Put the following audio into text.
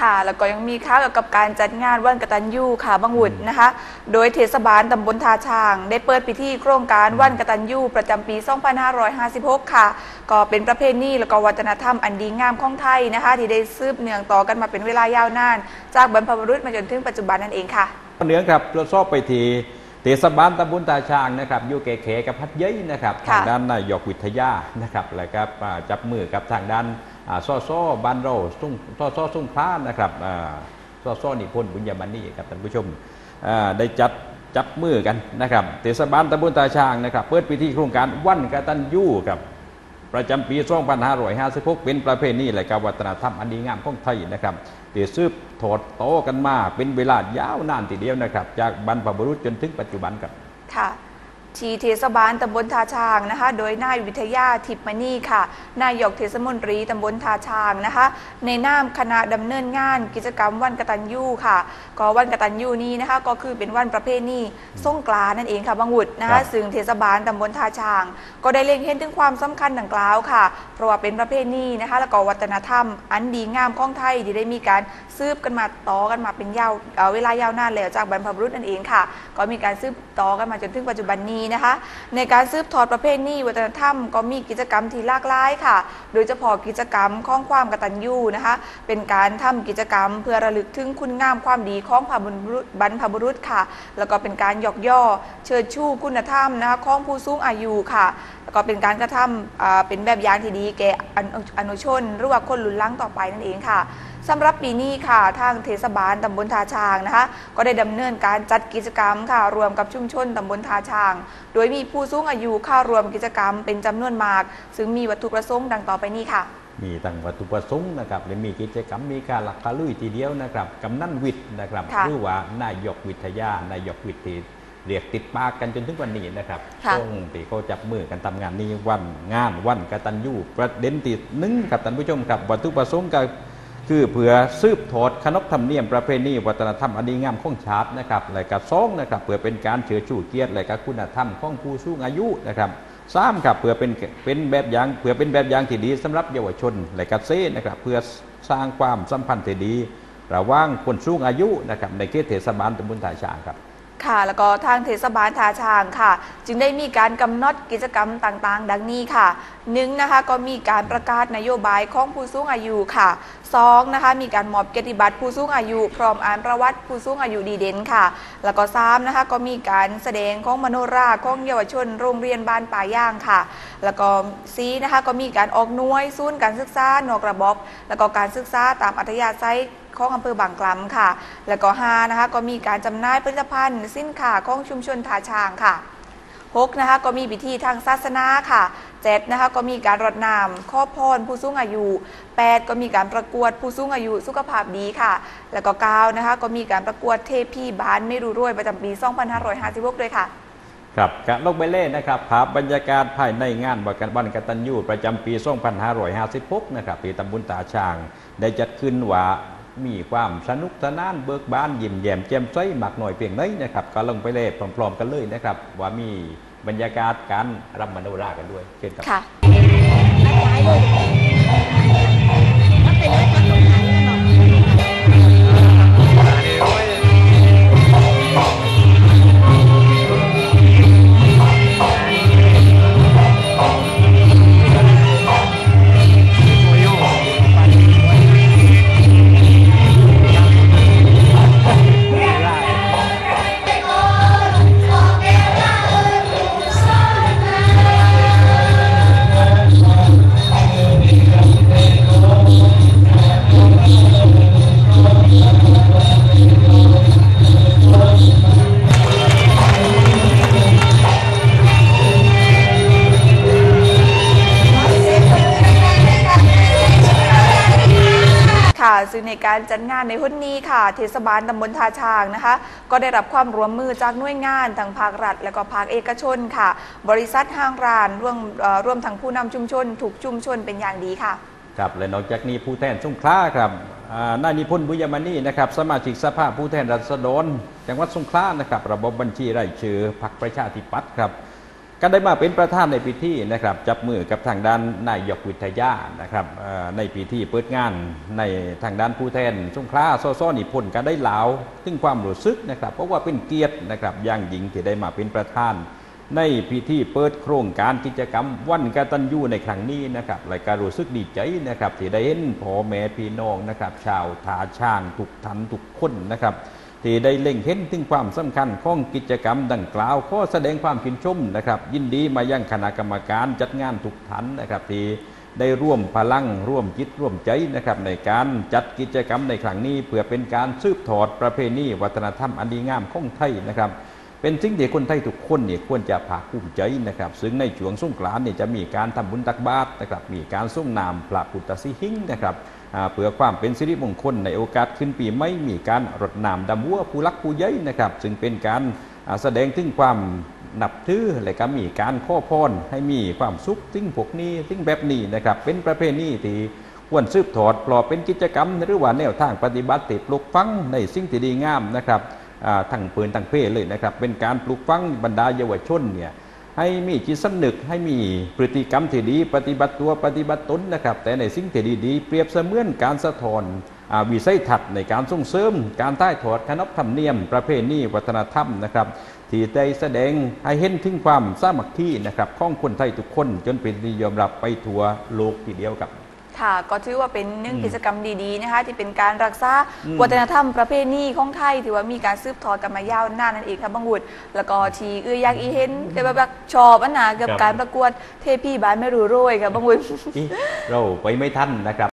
ค่ะ แล้วก็ยังมีข่าวเกี่ยวกับการจัดงานวันกตัญญูค่ะบางวุฒนะคะ โดยเทศบาลตำบลท่าช้าง ได้เปิดพิธีโครงการวันกตัญญูประจำปี 2556 ค่ะ ก็เป็นประเพณีแล้วก็วัฒนธรรมอันดีงามของไทยนะคะ ที่ได้ซืบเนื่องต่อกันมาเป็นเวลายาวนาน จากบรรพบุรุษมาจนถึงปัจจุบันนั่นเองค่ะเนื้องครับตรวจสอบไปที เทศบาลตำบลตาช้างนะครับอยู่เก๋เขกับพัดเย้ยนะครับค่ะทางด้านนายกวิทยานะครับแล้วก็อ่าจับมือกับทางด้านอ่าซ้อซ้อบ้านเราสุ่งซ้อซ้อสุ่งพลานะครับอ่าซ้อซ้อนิพนธ์บุญยมณีครับท่านผู้ชมอ่าได้จัดจับมือกันนะครับเทศบาลตำบลตาช้างนะครับ เปิดพิธีโครงการวันกตัญญูครับ ประจำปี2556เป็นประเพณีและการวัฒนธรรมอันดีงามของไทยนะครับที่ซืบถอดโตกันมาเป็นเวลายาวนานทีเดียวนะครับ จากบรรพบุรุษจนถึงปัจจุบันครับค่ะ ที่เทศบาลตำบลทาช้างนะคะ โดยนายวิทยาทิพย์มณีค่ะ นายกเทศมนตรีตำบลทาช้างนะคะ ในนามคณะดำเนินงาน กิจกรรมวันกตัญญูค่ะ ก็วันกตัญญูนี้นะคะ ก็คือเป็นวันประเพณีสงกรานต์นั่นเองค่ะบางวุฒินะครัคะบ ซึ่งเทศบาลตำบลทาช้าง ก็ได้เล็งเห็นถึงความสำคัญดังกล่าวค่ะ เพราะว่าเป็นประเพณีนะคะ แล้วก็วัฒนธรรม อันดีงามของไทยที่ได้มีการซืบกันมาต่อกันมาเป็นยาวเอ่อเวลายาวนานแล้วจากบรรพบุรุษนั่นเองค่ะ ก็มีการซืบต่อกันมาจนถึงปัจจุบันนี้นะคะ ในการซืบทอดประเพณีวัฒนธรรมก็มีกิจกรรมที่หลากหลายค่ะ โดยเฉพาะกิจกรรมของความกตัญญูนะคะ เป็นการทำกิจกรรมเพื่อระลึกถึงคุณงามความดีของบรรพบุรุษบรพบุรุษค่ะ แล้วก็เป็นการหยอกย่อ เชิดชูคุณธรรมนะคะของผู้สูงอายุค่ะแล้วก็เป็นการกระทำอ่าเป็นแบบอย่างที่ดีแก่อนุอนุชน หรือว่าคนรุ่นหลังต่อไปนั่นเองค่ะสำหรับปีนี้ค่ะทางเทศบาลตำบลทาช้างนะคะ ก็ได้ดำเนินการจัดกิจกรรมค่ะ รวมกับชุมชนตำบลทาช้างโดยมีผู้สูงอายุเข้ารวมกิจกรรมเป็นจำนวนมาก ซึ่งมีวัตถุประสงค์ดังต่อไปนี้ค่ะ มีตั้งวัตถุประสงค์นะครับและมีกิจกรรมมีการหลักการลุยทีเดียวนะครับกำนันวิทย์นะครับค่ะหรือว่านายกวิทยานายกวิทย์ที่เรียกติดปากกันจนถึงวันนี้นะครับค่ะช่วงที่เขาจับมือกันทำงานนี้วันงานวันกตัญญูประเด็นที่หนึ่งครับท่านผู้ชมครับวัตถุประสงค์ก็ คือเพื่อซืบทอดขนบธรรมเนียมประเพณีวัฒนธรรมอันดีงามของชาตินะครับและก็สองนะครับเพื่อเป็นการเชื้อชูเกียรติและก็คุณธรรมของผู้สูงอายุนะครับสามครับเพื่อเป็นเป็นแบบอย่างเพื่อเป็นแบบอย่างที่ดีสำหรับเยาวชนและก็เซ่นะครับเพื่อสร้างความสัมพันธ์ที่ดี ระหว่างคนสูงอายุนะครับในเขตเทศบาลตำบลท่าช้างครับ ค่ะ แล้วก็ทางเทศบาลทาช้างค่ะ จึงได้มีการกำหนดกิจกรรมต่างๆ ดังนี้ค่ะหนึ่งนะคะก็มีการประกาศนโยบายของผู้สูงอายุค่ะสองนะคะมีการมอบเกียรติบัตรผู้สูงอายุ พร้อมอ่านประวัติผู้สูงอายุดีเด่นค่ะ แล้วก็สามนะคะก็มีการแสดงของมโนราของเยาวชนโรงเรียนบ้านป่าย่างค่ะ แล้วก็ซีนะคะก็มีการออกหน่วยศูนย์การศึกษานอกระบบแล้วก็การศึกษาตามอัธยาศัยของอำเภอบางกลำค่ะ แล้วก็5นะคะก็มีการจำหน่ายผลิตภัณฑ์สินค้าของชุมชนทาช้างค่ะ6นะคะก็มีพิธีทางศาสนาค่ะ7นะคะก็มีการรดน้ำขอพรผู้สูงอายุ 8 ก็มีการประกวดผู้สูงอายุสุขภาพดีค่ะ แล้วก็9นะคะก็มีการประกวดเทพีบ้านไม่รู้รวยประจำปี 2556 ด้วยค่ะ ครับกะลงไปเล่นนะครับภาพบรรยากาศภายในงานวันกันวันกตัญญูประจำปี 2556 นะครับที่ตำบลตาช้าง ได้จัดขึ้นว่า มีความสนุกสนานเบิกบานยิ้มแย้มแจ่มใสมากหน่อยเพียงไหนนะครับก็ลงไปเล่นพร้อมๆกันเลยนะครับ ว่ามีบรรยากาศการรำมโนรากันด้วยเช่นกันค่ะ ในการจัดงานในหุ้นนี้ค่ะ เทศบาลตำบลทาช้างนะคะ ก็ได้รับความร่วมมือจากหน่วยงานทั้งภาครัฐ และก็ภาคเอกชนค่ะ บริษัทห้างร้านร่วมร่วมทั้งผู้นำชุมชน ถูกชุมชนเป็นอย่างดีค่ะครับและนอกจากนี้ผู้แทนสงขลาครับนายนิพนธ์บุญยมณีนะครับสมาชิกสภาผู้แทนราษฎรจังหวัดสงขลานะครับ ระบบบัญชีรายชื่อพรรคประชาธิปัตย์ครับ ก็ได้มาเป็นประธานในพิธีนะครับจับมือกับทางด้านนายกวิทยานะครับในพิธีเปิดงานในทางด้านผู้แทนสงขลาซอซ้อนิพนธ์ก็ได้ลาวถึงความรู้สึกนะครับเพราะว่าเป็นเกียรตินะครับอย่างยิ่งที่ได้มาเป็นประธานในพิธีเปิดโครงการกิจกรรมวันกตัญญูในครั้งนี้นะครับและก็รู้สึกดีใจนะครับที่ได้เห็นพ่อแม่พี่น้องนะครับ ชาวทาช่างทุกทันทุกคนนะครับ ที่ได้เล็งเห็นถึงความสำคัญของกิจกรรมดังกล่าวขอแสดงความชื่นชมนะครับ ยินดีมายังคณะกรรมการจัดงานทุกทันนะครับที่ได้ร่วมพลังร่วมจิตร่วมใจนะครับในการจัดกิจกรรมในครั้งนี้ เพื่อเป็นการซืบถอดประเพณีวัฒนธรรมอันดีงามของไทยนะครับ เป็นสิ่งที่คนไทยทุกคนเนี่ยควรจะภาคภูมิใจนะครับ ซึ่งในช่วงสงกรานต์เนี่ยจะมีการทำบุญตักบาตรนะครับ มีการส่งนามพระพุทธสิหิงนะครับเพื่อความเป็นสิริมงคลในโอกาสขึ้นปีไม่มีการรดน้ำดำวัวผู้รักผู้ใหญ่นะครับซึ่งเป็นการแสดงถึงความนับถือและก็มีการข้อพรให้มีความสุขสิ่งพวกนี้สิ่งแบบนี้นะครับ เป็นประเพณีที่ควรสืบทอดปลอเป็นกิจกรรม หรือว่าแนวทางปฏิบัติติปลูกฟังในสิ่งที่ดีงามนะครับ ทั้งปืนทั้งเพศเลยนะครับ เป็นการปลูกฟังบรรดาเยาวชนเนี่ยให้มีจิตสำนึกให้มีพฤติกรรมที่ดี ปฏิบัติตัวปฏิบัติตนนะครับ แต่ในสิ่งที่ดีๆเปรียบเสมือนการสะท้อนวิสัยทัศน์ในการส่งเสริม การใต้ถอดขนบธรรมเนียม ประเพณีวัฒนธรรมนะครับที่ได้แสดงให้เห็นถึงความสามัคคีนะครับของคนไทยทุกคนจนเป็นที่ยอมรับไปทั่วโลกทีเดียวครับ ค่ะ ก็ถือว่าเป็นหนึ่งอืมกิจกรรมดีๆนะคะที่เป็นการรักษาอืมวัฒนธรรมประเพณีของไทยถือว่ามีการสืบทอดกันมายาวนานนั่นเองค่ะบังวุฒแล้วก็ทีเอื้ออยากอีเห็นแต่แบบชอบอันนะกับครับการประกวดเทพีบ้านไม่รู้โรยค่ะบังวุฒอีเราไปไม่ทันนะครับ